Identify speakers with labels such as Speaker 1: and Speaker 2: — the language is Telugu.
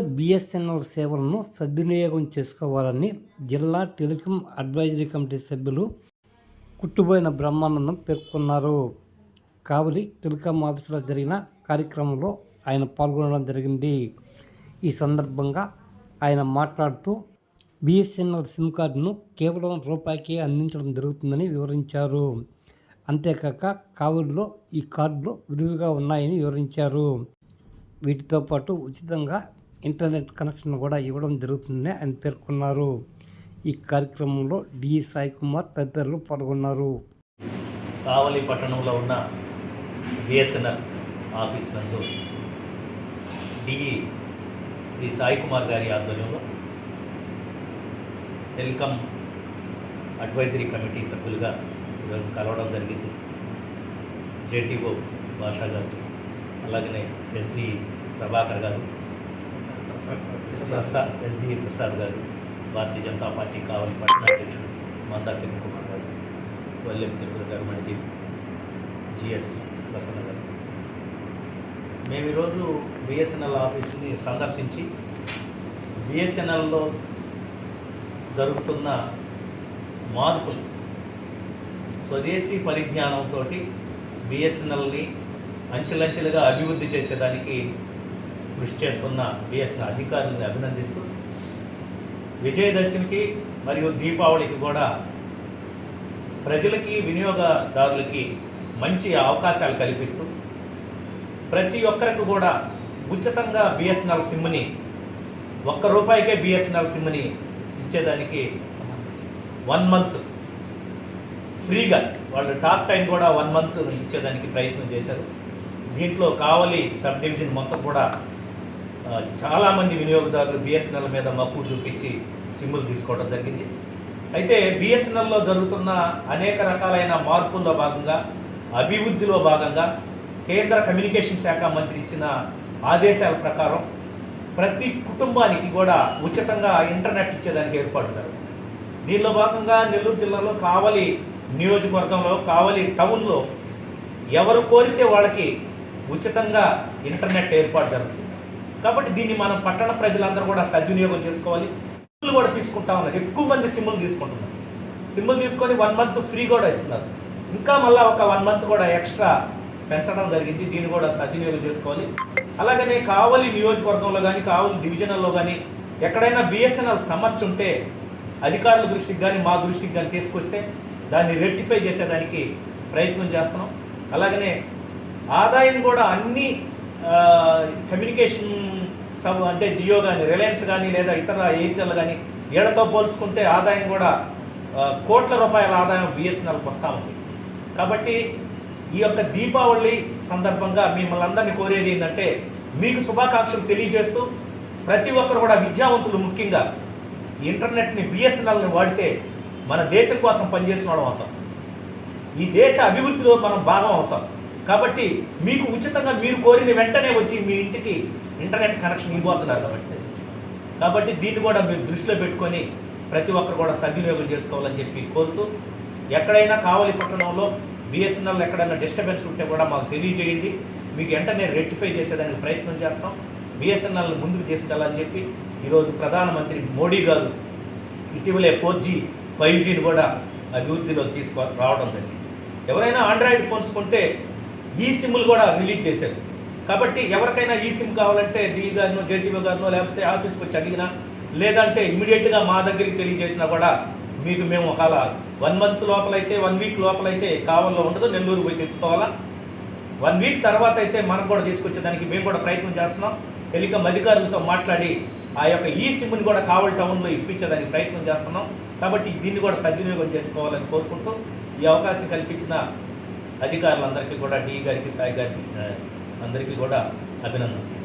Speaker 1: బిఎస్ఎన్ఎల్ సేవలను సద్వినియోగం చేసుకోవాలని జిల్లా టెలికాం అడ్వైజరీ కమిటీ సభ్యులు కుట్టుబోయిన బ్రహ్మానందం పేర్కొన్నారు. కావలి టెలికాం ఆఫీసులో జరిగిన కార్యక్రమంలో ఆయన పాల్గొనడం జరిగింది. ఈ సందర్భంగా ఆయన మాట్లాడుతూ బిఎస్ఎన్ఎల్ సిమ్ కార్డును కేవలం రూపాయికే అందించడం జరుగుతుందని వివరించారు. అంతేకాక కావలిలో ఈ కార్డులు విరివిగా ఉన్నాయని వివరించారు. వీటితో పాటు ఉచితంగా ఇంటర్నెట్ కనెక్షన్ కూడా ఇవ్వడం జరుగుతుందని ఆయన పేర్కొన్నారు. ఈ కార్యక్రమంలో డి సాయి కుమార్ తదితరులు పాల్గొన్నారు.
Speaker 2: కావలి పట్టణంలో ఉన్న బిఎస్ఎన్ఎల్ ఆఫీస్ నందు డిఈ శ్రీ సాయి కుమార్ గారి ఆధ్వర్యంలో టెలికాం అడ్వైజరీ కమిటీ సభ్యులుగా ఈరోజు కలవడం జరిగింది. జేటీఓ భాషా గారు అలాగనే ఎస్డి ప్రభాకర్ గారు ప్రసాద్ ఎస్డి ప్రసాద్ గారు భారతీయ జనతా పార్టీ కావలి పట్టణ అధ్యక్షుడు మందా కిరణ్ కుమార్ గారు వల్లెం తిరుపతి గారు మణిదీప్ జిఎస్ ప్రసన్న గారు. మేము ఈరోజు బిఎస్ఎన్ఎల్ ఆఫీస్ని సందర్శించి బిఎస్ఎన్ఎల్లో జరుగుతున్న మార్పులు స్వదేశీ పరిజ్ఞానంతో బిఎస్ఎన్ఎల్ని అంచెలంచెలుగా అభివృద్ధి చేసేదానికి కృషి చేస్తున్న బిఎస్ఎన్ అధికారులను అభినందిస్తూ విజయదశమికి మరియు దీపావళికి కూడా ప్రజలకి వినియోగదారులకి మంచి అవకాశాలు కల్పిస్తూ ప్రతి ఒక్కరికి కూడా ఉచితంగా బిఎస్ఎన్ఎల్ సిమ్ని ఒక్క రూపాయికే బిఎస్ఎన్ఎల్ సిమ్ని ఇచ్చేదానికి వన్ మంత్ ఫ్రీగా వాళ్ళు టాక్ టైం కూడా వన్ మంత్ ఇచ్చేదానికి ప్రయత్నం చేశారు. దీంట్లో కావలి సబ్ డివిజన్ మొత్తం కూడా చాలామంది వినియోగదారులు బిఎస్ఎన్ఎల్ మీద మక్కువ చూపించి సిమ్ములు తీసుకోవడం జరిగింది. అయితే బిఎస్ఎన్ఎల్లో జరుగుతున్న అనేక రకాలైన మార్పుల్లో భాగంగా అభివృద్ధిలో భాగంగా కేంద్ర కమ్యూనికేషన్ శాఖ మంత్రి ఇచ్చిన ఆదేశాల ప్రకారం ప్రతి కుటుంబానికి కూడా ఉచితంగా ఇంటర్నెట్ ఇచ్చేదానికి ఏర్పాటు జరుగుతుంది. దీనిలో భాగంగా నెల్లూరు జిల్లాలో కావలి నియోజకవర్గంలో కావలి టౌన్లో ఎవరు కోరితే వాళ్ళకి ఉచితంగా ఇంటర్నెట్ ఏర్పాటు జరుగుతుంది. కాబట్టి దీన్ని మనం పట్టణ ప్రజలందరూ కూడా సద్వినియోగం చేసుకోవాలి. సిమ్లు కూడా తీసుకుంటా ఉన్నారు. ఎక్కువ మంది సిమ్ములు తీసుకుంటున్నారు. సిమ్లు తీసుకొని వన్ మంత్ ఫ్రీ కూడా ఇస్తున్నారు. ఇంకా మళ్ళీ ఒక వన్ మంత్ కూడా ఎక్స్ట్రా పెంచడం జరిగింది. దీన్ని కూడా సద్వినియోగం చేసుకోవాలి. అలాగనే కావలి నియోజకవర్గంలో కానీ కావలి డివిజనల్లో కానీ ఎక్కడైనా బిఎస్ఎన్ఎల్ సమస్య ఉంటే అధికారుల దృష్టికి కానీ మా దృష్టికి కానీ తీసుకొస్తే దాన్ని రెక్టిఫై చేసేదానికి ప్రయత్నం చేస్తున్నాం. అలాగనే ఆదాయం కూడా అన్ని కమ్యూనికేషన్ సబ్ అంటే జియో కానీ రిలయన్స్ కానీ లేదా ఇతర ఎయిర్టెల్ కానీ వీళ్ళతో పోల్చుకుంటే ఆదాయం కూడా కోట్ల రూపాయల ఆదాయం బిఎస్ఎన్ఎల్కి వస్తూ ఉంది. కాబట్టి ఈ యొక్క దీపావళి సందర్భంగా మిమ్మల్ని అందరినీ కోరేది ఏంటంటే మీకు శుభాకాంక్షలు తెలియజేస్తూ ప్రతి ఒక్కరు కూడా విద్యావంతులు ముఖ్యంగా ఇంటర్నెట్ని బిఎస్ఎన్ఎల్ని వాడితే మన దేశం కోసం పనిచేసిన వాళ్ళం అవుతాం. ఈ దేశ అభివృద్ధిలో మనం భాగం అవుతాం. కాబట్టి మీకు ఉచితంగా మీరు కోరిన వెంటనే వచ్చి మీ ఇంటికి ఇంటర్నెట్ కనెక్షన్ ఇవ్వబోతున్నారు కాబట్టి. కాబట్టి దీన్ని కూడా మీరు దృష్టిలో పెట్టుకొని ప్రతి ఒక్కరు కూడా సద్వినియోగం చేసుకోవాలని చెప్పి కోరుతూ ఎక్కడైనా కావలి పట్టణంలో బిఎస్ఎన్ఎల్ ఎక్కడైనా డిస్టర్బెన్స్ ఉంటే కూడా మాకు తెలియజేయండి. మీకు వెంటనే రెక్టిఫై చేసేదానికి ప్రయత్నం చేస్తాం. బిఎస్ఎన్ఎల్ ముందుకు తీసుకెళ్ళాలని చెప్పి ఈరోజు ప్రధానమంత్రి మోడీ గారు ఇటీవలే ఫోర్ జీ ఫైవ్ జీని కూడా అభివృద్ధిలో తీసుకు రావడం జరిగింది. ఎవరైనా ఆండ్రాయిడ్ ఫోన్స్ కొంటే ఈ సిమ్లు కూడా రిలీజ్ చేశారు. కాబట్టి ఎవరికైనా ఈ సిమ్ కావాలంటే డి గారినో జేటీఓ గారినో లేకపోతే ఆఫీస్కి వచ్చి అడిగినా లేదంటే ఇమీడియట్గా మా దగ్గరికి తెలియజేసినా కూడా మీకు మేము ఒకవేళ వన్ మంత్ లోపలైతే వన్ వీక్ లోపలైతే కావల్లో ఉండదు నెల్లూరు పోయి తెచ్చుకోవాలా? వన్ వీక్ తర్వాత అయితే మనం కూడా తీసుకొచ్చేదానికి మేము కూడా ప్రయత్నం చేస్తున్నాం. టెలికాం అధికారులతో మాట్లాడి ఆ యొక్క ఈ సిమ్ని కూడా కావాలి టౌన్లో ఇప్పించేదానికి ప్రయత్నం చేస్తున్నాం. కాబట్టి దీన్ని కూడా సద్వినియోగం చేసుకోవాలని కోరుకుంటూ ఈ అవకాశం కల్పించిన అధికారులందరికీ కూడా డి గారికి సాయి గారికి అందరికీ కూడా అభినందనలు.